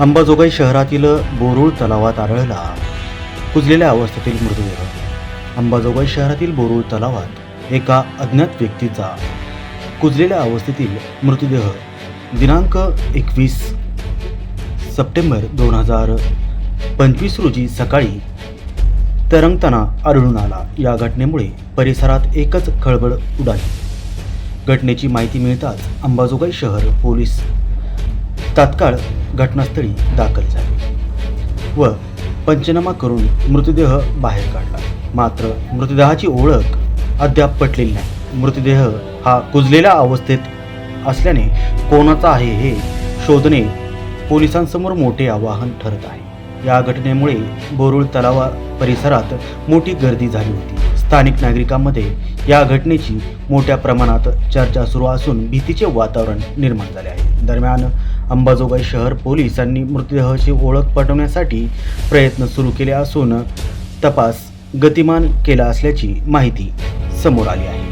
अंबाजोगाई शहरातील बोरुळ तलावात आढळला. कुजलेल्या अवस्थेतील मृतदेह अंबाजोगाई शहरातील बोरुळ तलावात एका अज्ञात व्यक्तीचा कुजलेल्या अवस्थेतील मृतदेह दिनांक एकवीस सप्टेंबर दोन हजार पंचवीस रोजी सकाळी तरंगताना आढळून आला. या घटनेमुळे परिसरात एकच खळबळ उडाली. घटनेची माहिती मिळताच अंबाजोगाई शहर पोलीस तात्काळ घटनास्थळी दाखल झाले व पंचनामा करून मृतदेह बाहेर काढला. मात्र मृतदेहाची ओळख अद्याप पटलेली नाही. मृतदेह हा कुजलेल्या अवस्थेत असल्याने कोणाचा आहे हे शोधणे पोलिसांसमोर मोठे आवाहन ठरत आहे. या घटनेमुळे बोरुळ तलावा परिसरात मोठी गर्दी झाली होती. स्थानिक नागरिकांमध्ये या घटनेची मोठ्या प्रमाणात चर्चा सुरू असून भीतीचे वातावरण निर्माण झाले आहे. दरम्यान अंबाजोगाई शहर पोलिसांनी मृतदेहाची ओळख पटवण्यासाठी प्रयत्न सुरू केले असून तपास गतिमान केला असल्याची माहिती समोर आली आहे.